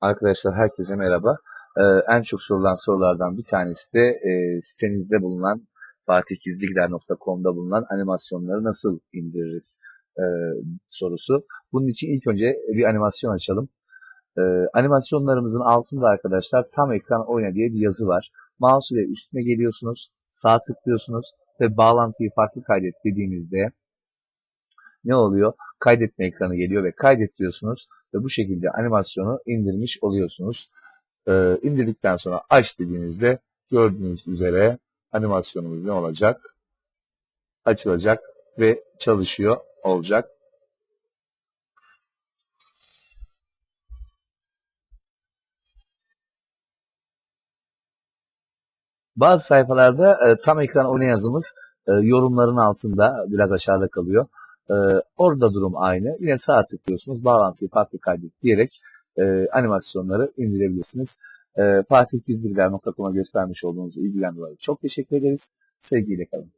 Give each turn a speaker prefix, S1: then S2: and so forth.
S1: Arkadaşlar herkese merhaba. Ee, en çok sorulan sorulardan bir tanesi de e, sitenizde bulunan fatihgizligler.com'da bulunan animasyonları nasıl indiririz e, sorusu. Bunun için ilk önce bir animasyon açalım. E, animasyonlarımızın altında arkadaşlar tam ekran oyna diye bir yazı var. Mouse ile üstüne geliyorsunuz, sağ tıklıyorsunuz ve bağlantıyı farklı kaydet dediğinizde ne oluyor? Kaydetme ekranı geliyor ve kaydet diyorsunuz ve bu şekilde animasyonu indirmiş oluyorsunuz. Ee, indirdikten sonra aç dediğinizde gördüğünüz üzere animasyonumuz ne olacak? Açılacak ve çalışıyor olacak. Bazı sayfalarda e, tam ekran oyna yazımız e, yorumların altında biraz aşağıda kalıyor. E, orada durum aynı. Yine sağ tıklıyorsunuz. Bağlantıyı farklı kaydet diyerek e, animasyonları indirebilirsiniz. E, fatihgizdirler.com'a göstermiş olduğunuz ilgiden dolayı çok teşekkür ederiz. Sevgiyle kalın.